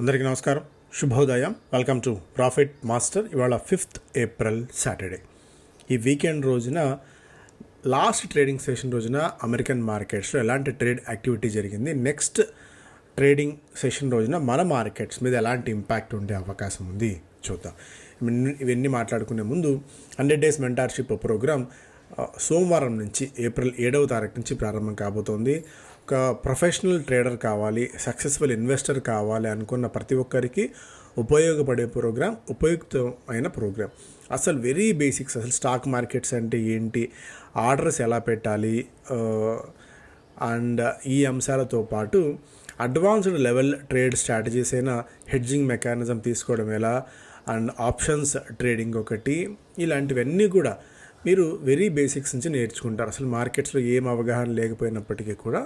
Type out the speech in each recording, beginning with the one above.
అందరికీ నమస్కారం. శుభోదయం. వెల్కమ్ టు ప్రాఫిట్ మాస్టర్ ఇవాళ ఫిఫ్త్ ఏప్రిల్ సాటర్డే ఈ వీకెండ్ రోజున లాస్ట్ ట్రేడింగ్ సెషన్ రోజున అమెరికన్ మార్కెట్స్లో ఎలాంటి ట్రేడ్ యాక్టివిటీ జరిగింది? నెక్స్ట్ ట్రేడింగ్ సెషన్ రోజున మన మార్కెట్స్ మీద ఎలాంటి ఇంపాక్ట్ ఉండే అవకాశం ఉంది? చూద్దాం. ఇవన్నీ- మాట్లాడుకునే ముందు హండ్రెడ్ డేస్ మెంటార్షిప్ ప్రోగ్రామ్ సోమవారం నుంచి ఏప్రిల్ ఏడవ తారీఖు నుంచి ప్రారంభం కాబోతోంది. ఒక ప్రొఫెషనల్ ట్రేడర్ కావాలి సక్సెస్ఫుల్ ఇన్వెస్టర్ కావాలి అనుకున్న ప్రతి ఒక్కరికి ఉపయోగపడే ప్రోగ్రాం ఉపయుక్తమైన ప్రోగ్రాం. అసలు వెరీ బేసిక్స్ అసలు స్టాక్ మార్కెట్స్ అంటే ఏంటి ఆర్డర్స్ ఎలా పెట్టాలి అండ్ ఈ అంశాలతో పాటు అడ్వాన్స్డ్ లెవెల్ ట్రేడ్ స్ట్రాటజీస్ అయిన హెడ్జింగ్ మెకానిజం తీసుకోవడం ఎలా అండ్ ఆప్షన్స్ ట్రేడింగ్ ఒకటి ఇలాంటివన్నీ కూడా మీరు వెరీ బేసిక్స్ నుంచి నేర్చుకుంటారు. అసలు మార్కెట్స్లో ఏం అవగాహన లేకపోయినప్పటికీ కూడా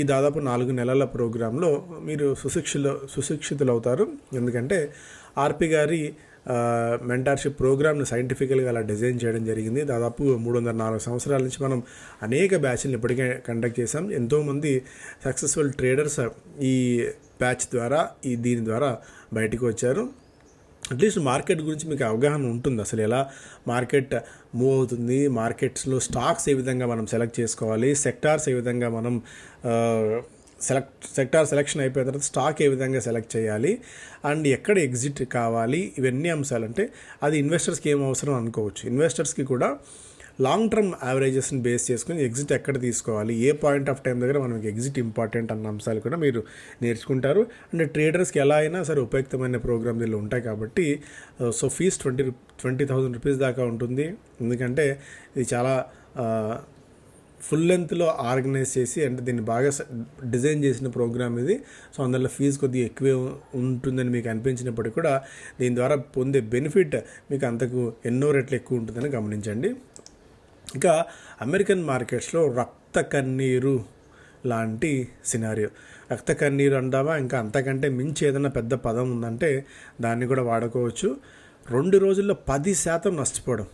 ఈ దాదాపు నాలుగు నెలల ప్రోగ్రాంలో మీరు సుశిక్షులు సుశిక్షితులు అవుతారు ఎందుకంటే ఆర్పి గారి మెంటార్షిప్ ప్రోగ్రామ్ని సైంటిఫికల్గా అలా డిజైన్ చేయడం జరిగింది. దాదాపు మూడు వందల నాలుగు సంవత్సరాల నుంచి మనం అనేక బ్యాచ్లు ఇప్పటికే కండక్ట్ చేసాం ఎంతోమంది సక్సెస్ఫుల్ ట్రేడర్స్ ఈ బ్యాచ్ ద్వారా ఈ దీని ద్వారా బయటకు వచ్చారు. అట్లీస్ట్ మార్కెట్ గురించి మీకు అవగాహన ఉంటుంది. అసలు ఎలా మార్కెట్ మూవ్ అవుతుంది మార్కెట్స్లో స్టాక్స్ ఏ విధంగా మనం సెలెక్ట్ చేసుకోవాలి సెక్టార్స్ ఏ విధంగా మనం సెలెక్ట్ సెక్టార్ సెలెక్షన్ అయిపోయిన తర్వాత స్టాక్ ఏ విధంగా సెలెక్ట్ చేయాలి అండ్ ఎక్కడ ఎగ్జిట్ కావాలి ఇవన్నీ అంశాలు అంటే అది ఇన్వెస్టర్స్కి ఏం అవసరం అనుకోవచ్చు. ఇన్వెస్టర్స్కి కూడా లాంగ్ టర్మ్ యావరేజెస్ని బేస్ చేసుకుని ఎగ్జిట్ ఎక్కడ తీసుకోవాలి? ఏ పాయింట్ ఆఫ్ టైం దగ్గర మనకి ఎగ్జిట్ ఇంపార్టెంట్ అన్న అంశాలు కూడా మీరు నేర్చుకుంటారు. అండ్ ట్రేడర్స్కి ఎలా అయినా సరే ఉపయుక్తమైన ప్రోగ్రామ్ దీనిలో ఉంటాయి కాబట్టి so fees twenty twenty thousand rupees దాకా ఉంటుంది. ఎందుకంటే ఇది చాలా ఫుల్ లెంత్లో ఆర్గనైజ్ చేసి అంటే దీన్ని బాగా స- డిజైన్ చేసిన ప్రోగ్రామ్ ఇది. సో అందులో ఫీజు కొద్దిగా ఎక్కువే ఉంటుందని మీకు అనిపించినప్పటికీ కూడా దీని ద్వారా పొందే బెనిఫిట్ మీకు అంతకు ఎన్నో రెట్లు ఎక్కువ ఉంటుందని గమనించండి. ఇంకా అమెరికన్ మార్కెట్స్లో రక్త కన్నీరు లాంటి సినారియో. రక్త కన్నీరు అంటావా? ఇంకా అంతకంటే మించి ఏదైనా పెద్ద పదం ఉందంటే దాన్ని కూడా వాడుకోవచ్చు. రెండు రోజుల్లో పది శాతం నష్టపోవడం.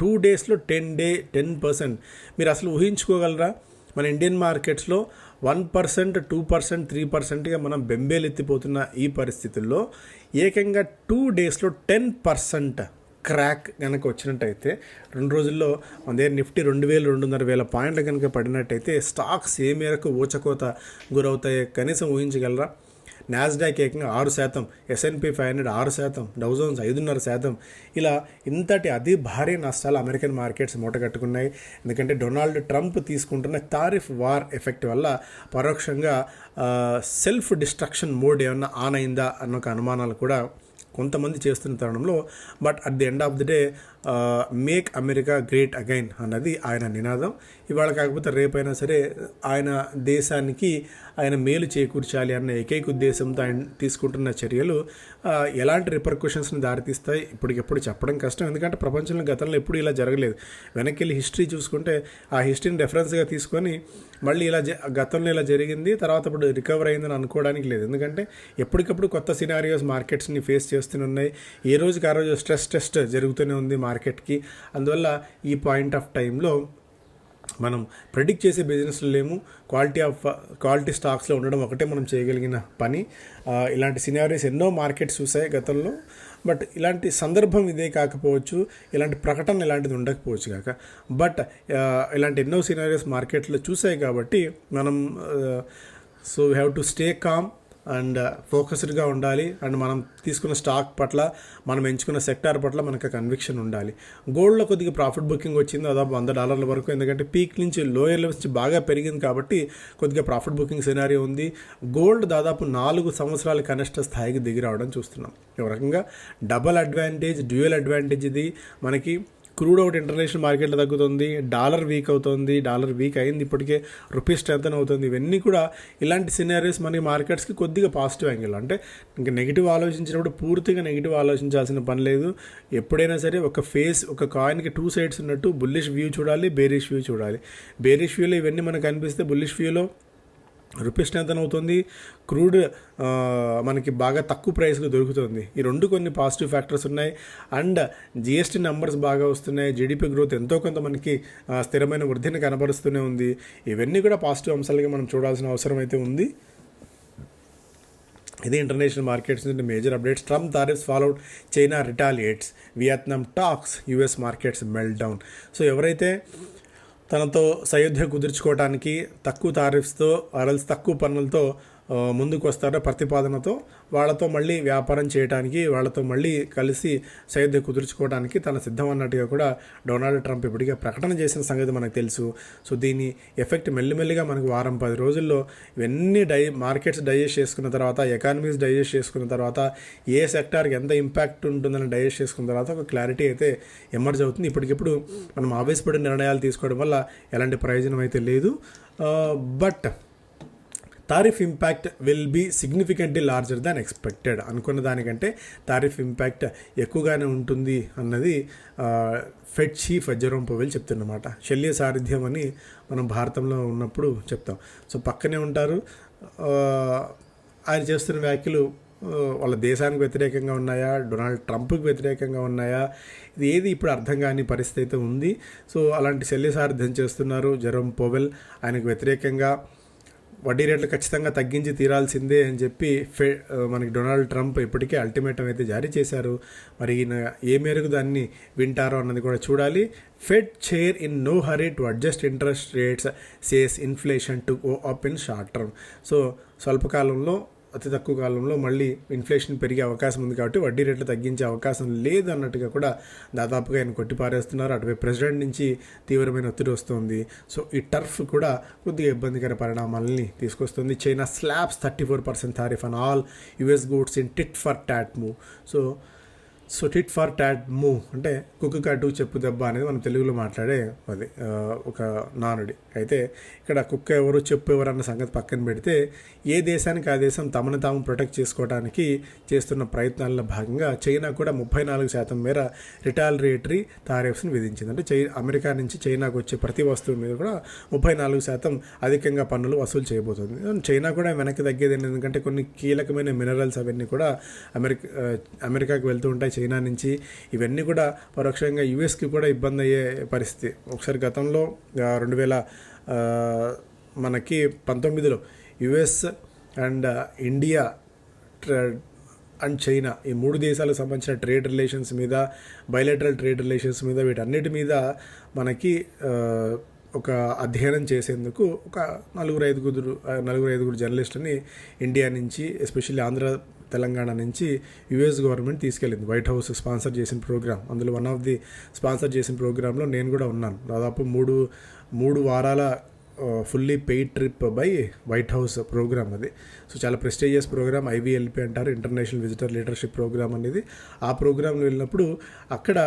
టూ డేస్లో టెన్ డే టెన్ పర్సెంట్. మీరు అసలు ఊహించుకోగలరా? మన ఇండియన్ మార్కెట్స్లో one percent two percent three పర్సెంట్గా మనం బెంబేలెత్తిపోతున్న ఈ పరిస్థితుల్లో ఏకంగా టూ డేస్లో టెన్ పర్సెంట్ క్రాక్ కనుక వచ్చినట్టయితే రెండు రోజుల్లో మన దగ్గర నిఫ్టీ రెండు వేలు రెండున్నర వేల పాయింట్లు కనుక పడినట్టయితే స్టాక్స్ ఏ మేరకు ఊచకోత గురవుతాయో కనీసం ఊహించగలరా? నాస్డాక్ ఏకంగా ఆరు శాతం ఎస్ఎన్పి ఫైవ్ హండ్రెడ్ ఆరు శాతం డౌజోన్స్ ఐదున్నర శాతం. ఇలా ఇంతటి అతి భారీ నష్టాలు అమెరికన్ మార్కెట్స్ మూటగట్టుకున్నాయి ఎందుకంటే డొనాల్డ్ ట్రంప్ తీసుకుంటున్న తారిఫ్ వార్ ఎఫెక్ట్ వల్ల పరోక్షంగా సెల్ఫ్ డిస్ట్రక్షన్ మోడ్ ఏమన్నా ఆన్ అయిందా అన్న ఒక అనుమానాలు కూడా కొంతమంది చేస్తున్న తరుణంలో but at the end of the day make America great again అన్నది ఆయన నినాదం. ఇవాళ కాకపోతే రేపైనా సరే ఆయన దేశానికి ఆయన మేలు చేకూర్చాలి అన్న ఏకైక ఉద్దేశంతో ఆయన తీసుకుంటున్న చర్యలు ఎలాంటి రిపర్కషన్స్ని దారితీస్తాయి? ఇప్పటికెప్పుడు చెప్పడం కష్టం. ఎందుకంటే ప్రపంచంలో గతంలో ఎప్పుడు ఇలా జరగలేదు. వెనక్కి వెళ్ళి హిస్టరీ చూసుకుంటే ఆ హిస్టరీని రెఫరెన్స్గా తీసుకొని మళ్ళీ ఇలా జ- గతంలో ఇలా జరిగింది తర్వాత ఇప్పుడు రికవర్ అయిందని అనుకోవడానికి లేదు. ఎందుకంటే ఎప్పటికప్పుడు కొత్త సినారియోస్ మార్కెట్స్ని ఫేస్ చేస్తూనే ఉన్నాయి ఏ రోజుకి ఆ రోజు స్ట్రెస్ టెస్ట్ జరుగుతూనే ఉంది మార్కెట్కి. అందువల్ల ఈ పాయింట్ ఆఫ్ టైంలో మనం ప్రెడిక్ట్ చేసే బిజినెస్లో లేము క్వాలిటీ ఆఫ్ క్వాలిటీ స్టాక్స్లో ఉండడం ఒకటే మనం చేయగలిగిన పని. ఇలాంటి సినారీస్ ఎన్నో మార్కెట్స్ చూసాయి గతంలో. బట్ ఇలాంటి సందర్భం ఇదే కాకపోవచ్చు. ఇలాంటి ప్రకటన ఇలాంటిది ఉండకపోవచ్చు కాక. బట్ ఇలాంటి ఎన్నో సినారీస్ మార్కెట్లో చూసాయి కాబట్టి మనం so we have to stay calm and uh, ఫోకస్డ్గా ఉండాలి. అండ్ మనం తీసుకున్న స్టాక్ పట్ల మనం ఎంచుకున్న సెక్టార్ పట్ల మనకు కన్విక్షన్ ఉండాలి. గోల్డ్లో కొద్దిగా ప్రాఫిట్ బుకింగ్ వచ్చింది దాదాపు వంద డాలర్ల వరకు. ఎందుకంటే పీక్ నుంచి లోయర్ లెవెల్స్ నుంచి బాగా పెరిగింది కాబట్టి కొద్దిగా ప్రాఫిట్ బుకింగ్ సినారీ ఉంది. గోల్డ్ దాదాపు నాలుగు సంవత్సరాల కనిష్ట స్థాయికి దిగి రావడం చూస్తున్నాం. ఒక రకంగా డబల్ అడ్వాంటేజ్ డ్యూయల్ అడ్వాంటేజ్ ఇది. మనకి క్రూడ్ అవుట్ ఇంటర్నేషనల్ మార్కెట్లో తగ్గుతుంది డాలర్ వీక్ అవుతుంది డాలర్ వీక్ అయింది ఇప్పటికే రూపీస్ స్ట్రెంత్ అవుతుంది. ఇవన్నీ కూడా ఇలాంటి సినారీస్ మనకి మార్కెట్స్కి కొద్దిగా పాజిటివ్ యాంగిల్ అంటే ఇంకా నెగిటివ్ ఆలోచించినప్పుడు పూర్తిగా నెగిటివ్ ఆలోచించాల్సిన పని లేదు. ఎప్పుడైనా సరే ఒక ఫేస్ ఒక కాయిన్కి టూ సైడ్స్ ఉన్నట్టు బుల్లిష్ వ్యూ చూడాలి బేరిష్ వ్యూ చూడాలి. బేరిష్ వ్యూలో ఇవన్నీ మనకు కనిపిస్తే బుల్లిష్ వ్యూలో రూపీస్ స్ట్రెంత్ అవుతుంది క్రూడ్ మనకి బాగా తక్కువ ప్రైస్లో దొరుకుతుంది. ఈ రెండు కొన్ని పాజిటివ్ ఫ్యాక్టర్స్ ఉన్నాయి. అండ్ జిఎస్టీ నెంబర్స్ బాగా వస్తున్నాయి. జీడిపి గ్రోత్ ఎంతో కొంత మనకి స్థిరమైన వృద్ధిని కనబరుస్తూనే ఉంది. ఇవన్నీ కూడా పాజిటివ్ అంశాలుగా మనం చూడాల్సిన అవసరం అయితే ఉంది. ఇది ఇంటర్నేషనల్ మార్కెట్స్ నుండి major updates. Trump tariffs followed China retaliates. Vietnam talks. US markets melt down. So ఎవరైతే తనతో సయోధ్య కుదుర్చుకోవటానికి తక్కువ టారిఫ్స్తో ఆర్ఎల్స్ తక్కువ పన్నులతో ముందుకు వస్తారో ప్రతిపాదనతో. వాళ్ళతో మళ్ళీ వ్యాపారం చేయడానికి వాళ్ళతో మళ్ళీ కలిసి సయోధ్య కుదుర్చుకోవడానికి తన సిద్ధం అన్నట్టుగా కూడా డొనాల్డ్ ట్రంప్ ఇప్పటికే ప్రకటన చేసిన సంగతి మనకు తెలుసు. సో దీని ఎఫెక్ట్ మెల్లిమెల్లిగా మనకు వారం పది రోజుల్లో ఇవన్నీ డై మార్కెట్స్ డైజెస్ట్ చేసుకున్న తర్వాత ఎకానమీస్ డైజెస్ట్ చేసుకున్న తర్వాత ఏ సెక్టార్కి ఎంత ఇంపాక్ట్ ఉంటుందని డైజెస్ట్ చేసుకున్న తర్వాత ఒక క్లారిటీ అయితే ఎమర్జ్ అవుతుంది. ఇప్పటికిప్పుడు మనం ఆవేశపడిన నిర్ణయాలు తీసుకోవడం వల్ల ఎలాంటి ప్రయోజనం అయితే లేదు. But tariff impact will be significantly larger than expected. అనుకున్న దానికంటే తారిఫ్ ఇంపాక్ట్ ఎక్కువగానే ఉంటుంది అన్నది ఫెడ్ చీఫ్ జెరోమ్ పవెల్ చెప్తున్నమాట శల్య సారథ్యం అని మనం భారతంలో ఉన్నప్పుడు చెప్తాం. సో పక్కనే ఉంటారు. ఆయన చేస్తున్న వ్యాఖ్యలు వాళ్ళ దేశానికి వ్యతిరేకంగా ఉన్నాయా? డొనాల్డ్ ట్రంప్కి వ్యతిరేకంగా ఉన్నాయా? ఇది ఏది ఇప్పుడు అర్థం కాని పరిస్థితి అయితే ఉంది. సో అలాంటి శల్య సారథ్యం చేస్తున్నారు జెరోమ్ పోవెల్. ఆయనకు వ్యతిరేకంగా వడ్డీ రేట్లు ఖచ్చితంగా తగ్గించి తీరాల్సిందే అని చెప్పి ఫె మనకి డొనాల్డ్ ట్రంప్ ఇప్పటికే అల్టిమేటం అయితే జారీ చేశారు. మరి ఈయన ఏ మేరకు దాన్ని వింటారో అన్నది కూడా చూడాలి. Fed chair in no hurry to adjust interest rates says inflation to go up in short term. So స్వల్పకాలంలో అతి తక్కువ కాలంలో మళ్ళీ ఇన్ఫ్లేషన్ పెరిగే అవకాశం ఉంది కాబట్టి వడ్డీ రేట్లు తగ్గించే అవకాశం లేదు అన్నట్టుగా కూడా దాదాపుగా ఆయన కొట్టిపారేస్తున్నారు. అటువైపు ప్రెసిడెంట్ నుంచి తీవ్రమైన ఒత్తిడి వస్తుంది. సో ఈ టర్ఫ్ కూడా కొద్దిగా ఇబ్బందికర పరిణామాలని తీసుకొస్తుంది. China slaps thirty four percent tariff on all US goods in tit for tat move so so tit for tat move అంటే కుక్కు కట్టు చెప్పు దెబ్బ అనేది మనం తెలుగులో మాట్లాడే అది ఒక నానుడి. అయితే ఇక్కడ కుక్క ఎవరు చెప్పు ఎవరు అన్న సంగతి పక్కన పెడితే ఏ దేశానికి ఆ దేశం తమను తాము ప్రొటెక్ట్ చేసుకోవడానికి చేస్తున్న ప్రయత్నాల్లో భాగంగా చైనా కూడా ముప్పై నాలుగు శాతం మేర రిటాలియేటరీ టారిఫ్స్ని విధించింది. అంటే చై అమెరికా నుంచి చైనాకు వచ్చే ప్రతి వస్తువు మీద కూడా ముప్పై నాలుగు శాతం అధికంగా పన్నులు వసూలు చేయబోతుంది. చైనా కూడా వెనక్కి తగ్గేది ఎందుకంటే కొన్ని కీలకమైన మినరల్స్ అవన్నీ కూడా అమెరికా అమెరికాకు వెళ్తూ ఉంటాయి. చైనా నుంచి ఇవన్నీ కూడా పరోక్షంగా యుఎస్కి కూడా ఇబ్బంది అయ్యే పరిస్థితి. ఒకసారి గతంలో రెండు వేల మనకి పంతొమ్మిదిలో యుఎస్ అండ్ ఇండియా ట్ర- అండ్ చైనా ఈ మూడు దేశాలకు సంబంధించిన ట్రేడ్ రిలేషన్స్ మీద బయలెటరల్ ట్రేడ్ రిలేషన్స్ మీద వీటన్నిటి మీద మనకి ఒక అధ్యయనం చేసేందుకు ఒక నలుగురు ఐదుగురు నలుగురు ఐదుగురు జర్నలిస్టుని ఇండియా నుంచి ఎస్పెషల్లీ ఆంధ్ర తెలంగాణ నుంచి యుఎస్ గవర్నమెంట్ తీసుకెళ్ళింది. వైట్ హౌస్ స్పాన్సర్ చేసిన ప్రోగ్రామ్ అందులో వన్ ఆఫ్ ది స్పాన్సర్ చేసిన ప్రోగ్రాంలో నేను కూడా ఉన్నాను. దాదాపు మూడు మూడు వారాల fully paid trip by White House program అది. సో చాలా ప్రెస్టీజియస్ ప్రోగ్రామ్ ఐవీఎల్పి అంటారు ఇంటర్నేషనల్ విజిటర్ లీడర్షిప్ ప్రోగ్రామ్ అనేది. ఆ ప్రోగ్రాంలో వెళ్ళినప్పుడు అక్కడ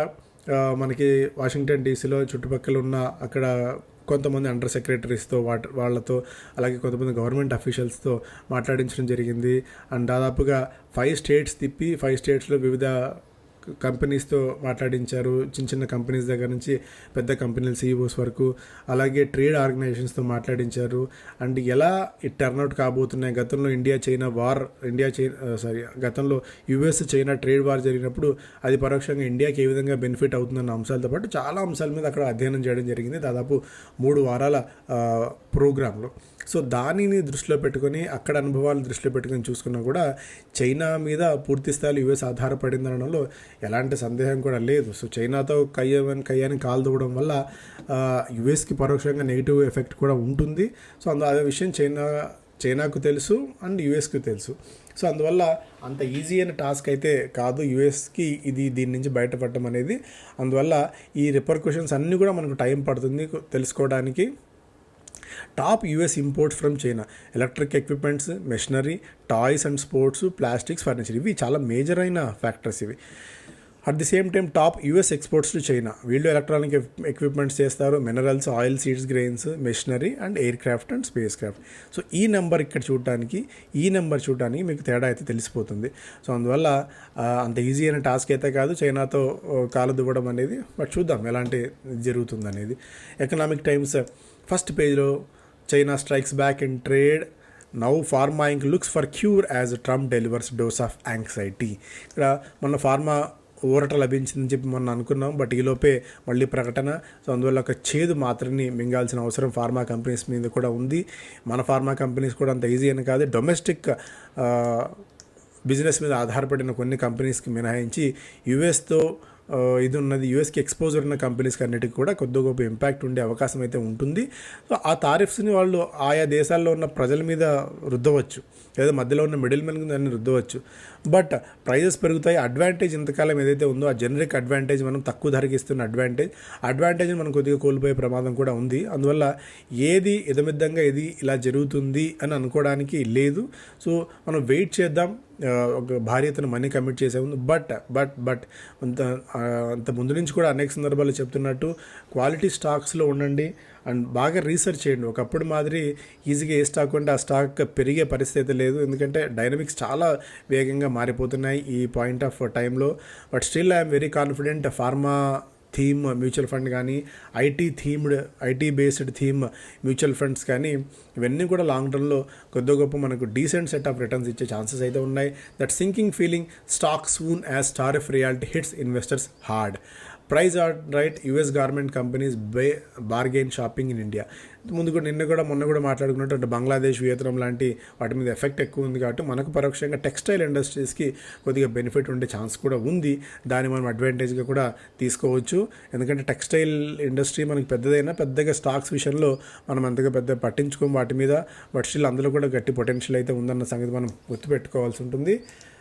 మనకి వాషింగ్టన్ డీసీలో చుట్టుపక్కల ఉన్న అక్కడ కొంతమంది అండర్ సెక్రటరీస్తో వాట్ వాళ్ళతో అలాగే కొంతమంది గవర్నమెంట్ అఫీషియల్స్తో మాట్లాడించడం జరిగింది. అండ్ దాదాపుగా ఫైవ్ స్టేట్స్ తిప్పి ఫైవ్ స్టేట్స్లో వివిధ కంపెనీస్తో మాట్లాడించారు. చిన్న చిన్న కంపెనీస్ దగ్గర నుంచి పెద్ద కంపెనీల సీఈఓస్ వరకు అలాగే ట్రేడ్ ఆర్గనైజేషన్స్తో మాట్లాడించారు. అండ్ ఎలా ఈ టర్న్అవుట్ కాబోతున్నాయి? గతంలో India China war India China sorry గతంలో యుఎస్ చైనా ట్రేడ్ వార్ జరిగినప్పుడు అది పరోక్షంగా ఇండియాకి ఏ విధంగా బెనిఫిట్ అవుతుందన్న అంశాలతో పాటు చాలా అంశాల మీద అక్కడ అధ్యయనం చేయడం జరిగింది. దాదాపు మూడు వారాల ప్రోగ్రాంలో. సో దానిని దృష్టిలో పెట్టుకొని అక్కడ అనుభవాలు దృష్టిలో పెట్టుకొని చూసుకున్నా కూడా చైనా మీద పూర్తి స్థాయిలో యుఎస్ ఆధారపడింది అనడంలో ఎలాంటి సందేహం కూడా లేదు. సో చైనాతో కయ్యని కయ్యాన్ని కాలు దూవడం వల్ల యుఎస్కి పరోక్షంగా నెగిటివ్ ఎఫెక్ట్ కూడా ఉంటుంది. సో అందు అదే విషయం చైనా చైనాకు తెలుసు అండ్ యుఎస్కి తెలుసు. సో అందువల్ల అంత ఈజీ అయిన టాస్క్ అయితే కాదు యుఎస్కి ఇది దీని నుంచి బయటపడటం అనేది. అందువల్ల ఈ రిపర్క్యూషన్స్ అన్నీ కూడా మనకు టైం పడుతుంది తెలుసుకోవడానికి. Top US imports from China. Electric equipments machinery toys and sports plastics furniture ఇవి చాలా మేజర్ అయిన ఫ్యాక్టర్స్ ఇవి. At the same time top US exports to China. వీళ్ళు ఎలక్ట్రానిక్ ఎక్విప్మెంట్స్ చేస్తారు. Minerals oil seeds grains machinery and aircraft and spacecraft. So ఈ number ఇక్కడ చూడటానికి ఈ నెంబర్ చూడటానికి మీకు తేడా అయితే తెలిసిపోతుంది. సో అందువల్ల అంత ఈజీ అయిన టాస్క్ అయితే కాదు చైనాతో కాలు దువ్వడం అనేది. బట్ చూద్దాం ఎలాంటి జరుగుతుంది అనేది ఎకనామిక్ టైమ్స్ ఫస్ట్ పేజ్లో China strikes back in trade. Now pharma Inc looks for cure as Trump delivers dose of anxiety. ఇక్కడ మొన్న ఫార్మా ఊరట లభించిందని చెప్పి మొన్న అనుకున్నాం బట్ ఈలోపే మళ్ళీ ప్రకటన. సో అందువల్ల ఒక చేదు మాత్రని మింగాల్సిన అవసరం ఫార్మా కంపెనీస్ మీద కూడా ఉంది. మన ఫార్మా కంపెనీస్ కూడా అంత ఈజీ అని కాదు. డొమెస్టిక్ బిజినెస్ మీద ఆధారపడిన కొన్ని కంపెనీస్కి మినహాయించి యుఎస్తో ఇది ఉన్నది యూఎస్కి ఎక్స్పోజర్ ఉన్న కంపెనీస్కి అన్నిటికీ కూడా కొద్ది గొప్ప ఇంపాక్ట్ ఉండే అవకాశం అయితే ఉంటుంది. సో ఆ తారిఫ్స్ని వాళ్ళు ఆయా దేశాల్లో ఉన్న ప్రజల మీద రుద్దవచ్చు. లేదా మధ్యలో ఉన్న మిడిల్ మెన్ దాన్ని రుద్దవచ్చు. బట్ ప్రైజెస్ పెరుగుతాయి. అడ్వాంటేజ్ ఇంతకాలం ఏదైతే ఉందో ఆ జనరిక్ అడ్వాంటేజ్ మనం తక్కువ ధరకి ఇస్తున్న అడ్వాంటేజ్ అడ్వాంటేజ్ని మనం కొద్దిగా కోల్పోయే ప్రమాదం కూడా ఉంది. అందువల్ల ఏది ఇదమిద్దంగా ఇది ఇలా జరుగుతుంది అని అనుకోవడానికి లేదు. సో మనం వెయిట్ చేద్దాం. ఒక భార్య తన మనీ కమిట్ చేసే ఉంది బట్ బట్ బట్ అంత అంత ముందు నుంచి కూడా అనేక సందర్భాలు చెప్తున్నట్టు క్వాలిటీ స్టాక్స్లో ఉండండి అండ్ బాగా రీసెర్చ్ చేయండి. ఒకప్పుడు మాదిరి ఈజీగా ఏ స్టాక్ ఉంటే ఆ స్టాక్ పెరిగే పరిస్థితి అయితే లేదు. ఎందుకంటే డైనమిక్స్ చాలా వేగంగా మారిపోతున్నాయి ఈ పాయింట్ ఆఫ్ టైంలో but still I'm very confident pharma theme mutual fund కానీ IT themed IT based theme mutual funds కానీ ఇవన్నీ కూడా లాంగ్ టర్మ్లో కొద్ది గొప్ప మనకు డీసెంట్ సెట్ ఆఫ్ రిటర్న్స్ ఇచ్చే ఛాన్సెస్ అయితే ఉన్నాయి. That sinking feeling stock soon as star of reality hits investors hard price are right US garment companies bay bargain shopping in India ముందు కూడా నిన్న కూడా మొన్న కూడా మాట్లాడుకున్నట్టు బంగ్లాదేశ్ వియత్నం లాంటి వాటి మీద ఎఫెక్ట్ ఎక్కువ ఉంది కాబట్టి మనకు పరోక్షంగా టెక్స్టైల్ ఇండస్ట్రీస్కి కొద్దిగా బెనిఫిట్ ఉండే ఛాన్స్ కూడా ఉంది. దాన్ని మనం అడ్వాంటేజ్గా కూడా తీసుకోవచ్చు. ఎందుకంటే టెక్స్టైల్ ఇండస్ట్రీ మనకి పెద్దదైనా పెద్దగా స్టాక్స్ విషయంలో మనం అంతగా పెద్ద పట్టించుకోం వాటి మీద. బట్ స్టిల్ అందులో కూడా గట్టి పొటెన్షియల్ అయితే ఉందన్న సంగతి మనం గుర్తుపెట్టుకోవాల్సి ఉంటుంది.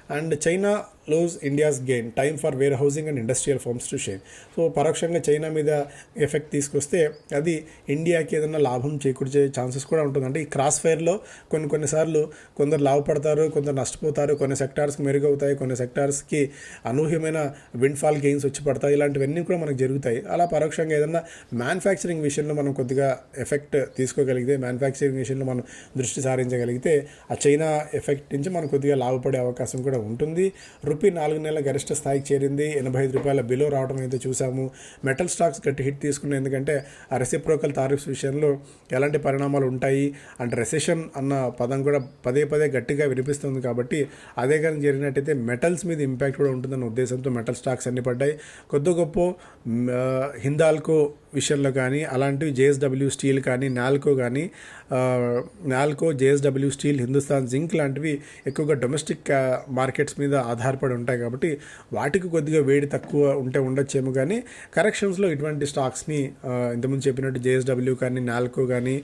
And China lose India's gain time for warehousing and industrial farms to share. So పరోక్షంగా చైనా మీద ఎఫెక్ట్ తీసుకొస్తే అది ఇండియాకి ఏదైనా లాభం చేకూర్చే ఛాన్సెస్ కూడా ఉంటుంది. అంటే ఈ క్రాస్ ఫైర్లో కొన్ని కొన్నిసార్లు కొందరు లాభపడతారు కొందరు నష్టపోతారు కొన్ని సెక్టార్స్కి మెరుగవుతాయి కొన్ని సెక్టార్స్కి అనూహ్యమైన విండ్ఫాల్ గెయిన్స్ వచ్చి పడతాయి. ఇలాంటివన్నీ కూడా మనకు జరుగుతాయి. అలా పరోక్షంగా ఏదైనా మ్యానుఫ్యాక్చరింగ్ విషయంలో మనం కొద్దిగా ఎఫెక్ట్ తీసుకోగలిగితే మ్యానుఫ్యాక్చరింగ్ విషయంలో మనం దృష్టి సారించగలిగితే ఆ చైనా ఎఫెక్ట్ నుంచి మనం కొద్దిగా లాభపడే అవకాశం కూడా ఉంటుంది. రూపీ నాలుగు నెలల గరిష్ట స్థాయికి చేరింది. ఎనభై ఐదు రూపాయల బిలో రావడం అయితే చూసాము మెటల్ స్టాక్స్ గట్టి హిట్ తీసుకున్న ఎందుకంటే ఆ రెసిప్రోకల్ తారీఫ్స్ విషయంలో ఎలాంటి పరిణామాలు ఉంటాయి? అండ్ రెసెషన్ అన్న పదం కూడా పదే పదే గట్టిగా వినిపిస్తుంది కాబట్టి అదే కానీ జరిగినట్టయితే మెటల్స్ మీద ఇంపాక్ట్ కూడా ఉంటుందన్న ఉద్దేశంతో మెటల్ స్టాక్స్ అన్ని పడ్డాయి. కొద్ది గొప్ప హిందాల్కో విషయంలో కానీ అలాంటివి జేఎస్డబ్ల్యూ స్టీల్ కానీ నాల్కో కానీ Nalco JSW steel Hindustan Zinc లాంటివి ఎక్కువగా డొమెస్టిక్ మార్కెట్స్ మీద ఆధారపడి ఉంటాయి కాబట్టి వాటికి కొద్దిగా వేడి తక్కువ ఉంటే ఉండొచ్చేమో కానీ కరెక్షన్స్లో ఇటువంటి స్టాక్స్ని ఇంతకుముందు చెప్పినట్టు జేఎస్డబ్ల్యూ కానీ నాల్కో కానీ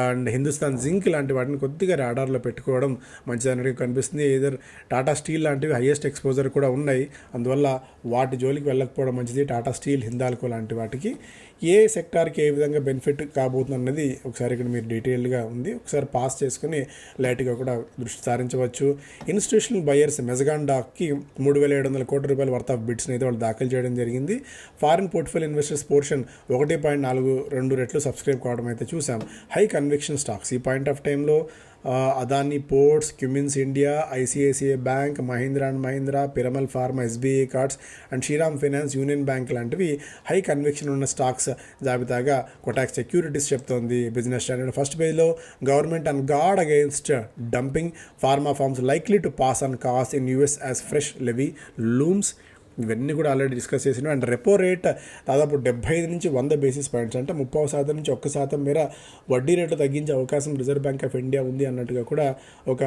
అండ్ హిందుస్థాన్ జింక్ లాంటి వాటిని కొద్దిగా రాడార్లో పెట్టుకోవడం మంచిదన్నట్టు కనిపిస్తుంది. ఏదర్ టాటా స్టీల్ లాంటివి హైయెస్ట్ ఎక్స్పోజర్ కూడా ఉన్నాయి. అందువల్ల వాటి జోలికి వెళ్ళకపోవడం మంచిది. టాటా స్టీల్ హిందాల్కో లాంటి వాటికి. ఏ సెక్టార్కి ఏ విధంగా బెనిఫిట్ కాబోతుంది అన్నది ఒకసారి ఇక్కడ మీరు డీటెయిల్డ్గా ఉంది. ఒకసారి పాస్ చేసుకుని లైట్గా కూడా దృష్టి సారించవచ్చు. ఇన్స్టిట్యూషనల్ బయర్స్ మెజగాన్ డాక్కి మూడు వేల ఏడు వందల కోట్ల రూపాయల వర్త్ ఆఫ్ బిడ్స్ని అయితే వాళ్ళు దాఖలు చేయడం జరిగింది. ఫారిన్ పోర్ట్ఫోలియో ఇన్వెస్టర్స్ పోర్షన్ ఒకటి పాయింట్ నాలుగు రెండు రెట్లు సబ్స్క్రైబ్ కావడం అయితే చూసాం. హై కన్విక్షన్ స్టాక్స్ ఈ పాయింట్ ఆఫ్ టైంలో Adani Ports Cummins India ICICI bank Mahindra and Mahindra Piramal pharma SBI cards and Shriram finance union bank లాంటివి హై కన్విక్షన్ ఉన్న స్టాక్స్ జాబితాగా కొటాక్ సెక్యూరిటీస్ చెప్తోంది. బిజినెస్ స్టాండర్డ్ ఫస్ట్ పేజ్లో government on guard against dumping pharma farms likely to pass on cost in US as fresh levy looms ఇవన్నీ కూడా already discuss చేసినాం. And repo rate దాదాపు డెబ్బై ఐదు నుంచి వంద బేసిస్ పాయింట్స్ అంటే ముప్పై శాతం నుంచి ఒక్క శాతం మేర వడ్డీ రేట్లు తగ్గించే అవకాశం రిజర్వ్ బ్యాంక్ ఆఫ్ ఇండియా ఉంది అన్నట్టుగా కూడా ఒక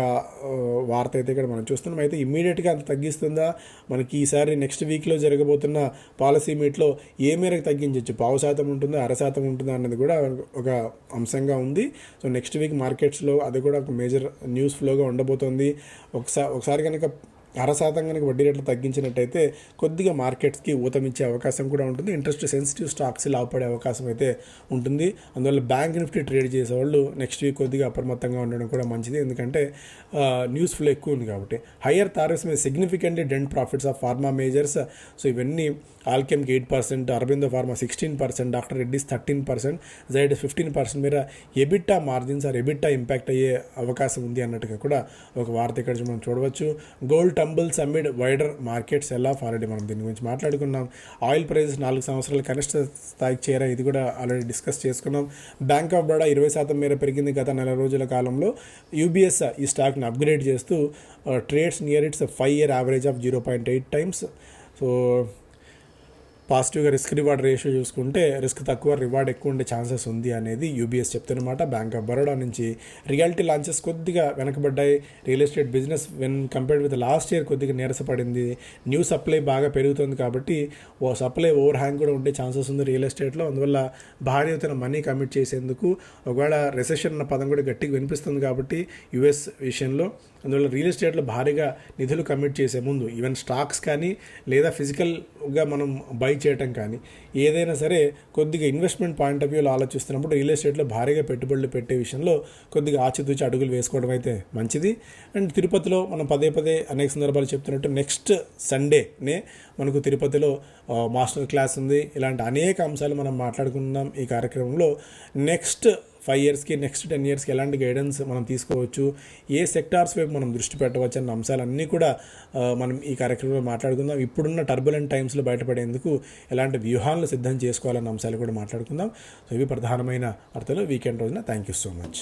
వార్త అయితే ఇక్కడ మనం చూస్తున్నాం. అయితే ఇమీడియట్గా అంత తగ్గిస్తుందా? మనకి ఈసారి నెక్స్ట్ వీక్లో జరగబోతున్న పాలసీ మీట్లో ఏ మేరకు తగ్గించవచ్చు పావు శాతం ఉంటుందా? అర శాతం ఉంటుందా? అన్నది కూడా ఒక అంశంగా ఉంది. సో నెక్స్ట్ వీక్ మార్కెట్స్లో అది కూడా ఒక మేజర్ న్యూస్ ఫ్లోగా ఉండబోతోంది. ఒకసారి ఒకసారి కనుక అర శాతం కనుక వడ్డీ రేట్లు తగ్గించినట్టయితే కొద్దిగా మార్కెట్స్కి ఊతమిచ్చే అవకాశం కూడా ఉంటుంది. ఇంట్రెస్ట్ సెన్సిటివ్ స్టాక్స్ లాభపడే అవకాశం అయితే ఉంటుంది. అందువల్ల బ్యాంక్ నిఫ్టీ ట్రేడ్ చేసేవాళ్ళు నెక్స్ట్ వీక్ కొద్దిగా అప్రమత్తంగా ఉండడం కూడా మంచిది. ఎందుకంటే న్యూస్ ఫ్లో ఎక్కువ ఉంది కాబట్టి. హయ్యర్ టారిఫ్స్ మీద significantly dent profits of pharma majors so ఇవన్నీ ఆల్కెమ్కి eight percent Aurobindo pharma sixteen percent doctor Reddy's thirteen percent జైడ్ fifteen percent మీద EBITDA margins or EBITDA impact అయ్యే అవకాశం ఉంది అన్నట్టుగా కూడా ఒక వార్త ఇక్కడ మనం చూడవచ్చు. Gold tumbles amid wider markets ఎలా ఆల్రెడీ మనం దీని గురించి మాట్లాడుకున్నాం ఆయిల్ ప్రైజెస్ నాలుగు సంవత్సరాల కనిష్ట స్థాయికి చేరా ఇది కూడా ఆల్రెడీ డిస్కస్ చేసుకున్నాం. బ్యాంక్ ఆఫ్ బరోడా ఇరవై శాతం మేర పెరిగింది గత నెల రోజుల కాలంలో. యూబీఎస్ ఈ స్టాక్ని అప్గ్రేడ్ చేస్తూ trades near its five year average of zero point eight times so పాజిటివ్గా రిస్క్ రివార్డ్ రేషియో చూసుకుంటే రిస్క్ తక్కువ రివార్డ్ ఎక్కువ ఉండే ఛాన్సెస్ ఉంది అనేది యూబీఎస్ చెప్తున్నమాట. బ్యాంక్ ఆఫ్ బరోడా నుంచి రియాలిటీ లాంచెస్ కొద్దిగా వెనకబడ్డాయి. Real estate business when compared with last year కొద్దిగా నీరసపడింది. న్యూ సప్లై బాగా పెరుగుతుంది కాబట్టి ఓ సప్లై ఓవర్ హ్యాంగ్ కూడా ఉండే ఛాన్సెస్ ఉంది రియల్ ఎస్టేట్లో అందువల్ల భారీ అవుతున్న మనీ కమిట్ చేసేందుకు ఒకవేళ రెసెషన్ అన్న పదం కూడా గట్టిగా వినిపిస్తుంది కాబట్టి యుఎస్ విషయంలో. అందువల్ల రియల్ ఎస్టేట్లో భారీగా నిధులు కమిట్ చేసే ముందు ఈవెన్ స్టాక్స్ కానీ లేదా ఫిజికల్గా మనం బై చేయటం కానీ ఏదైనా సరే కొద్దిగా ఇన్వెస్ట్మెంట్ పాయింట్ ఆఫ్ వ్యూలో ఆలోచిస్తున్నప్పుడు రియల్ ఎస్టేట్లో భారీగా పెట్టుబడులు పెట్టే విషయంలో కొద్దిగా ఆచితూచి అడుగులు వేసుకోవడం అయితే మంచిది. అండ్ తిరుపతిలో మనం పదే పదే అనేక సందర్భాలు చెప్తున్నట్టు నెక్స్ట్ సండేనే మనకు తిరుపతిలో మాస్టర్ క్లాస్ ఉంది. ఇలాంటి అనేక అంశాలు మనం మాట్లాడుకుందాం ఈ కార్యక్రమంలో. నెక్స్ట్ ఫైవ్ ఇయర్స్కి నెక్స్ట్ టెన్ ఇయర్స్కి ఎలాంటి గైడెన్స్ మనం తీసుకోవచ్చు ఏ సెక్టార్స్ వైపు మనం దృష్టి పెట్టవచ్చు అన్న అంశాలన్నీ కూడా మనం ఈ కార్యక్రమంలో మాట్లాడుకుందాం. ఇప్పుడున్న టర్బులెంట్ టైమ్స్లో బయటపడేందుకు ఎలాంటి వ్యూహాలను సిద్ధం చేసుకోవాలన్న అంశాలు కూడా మాట్లాడుకుందాం. సో ఇవి ప్రధానమైన వార్తలు వీకెండ్ రోజున. Thank you so much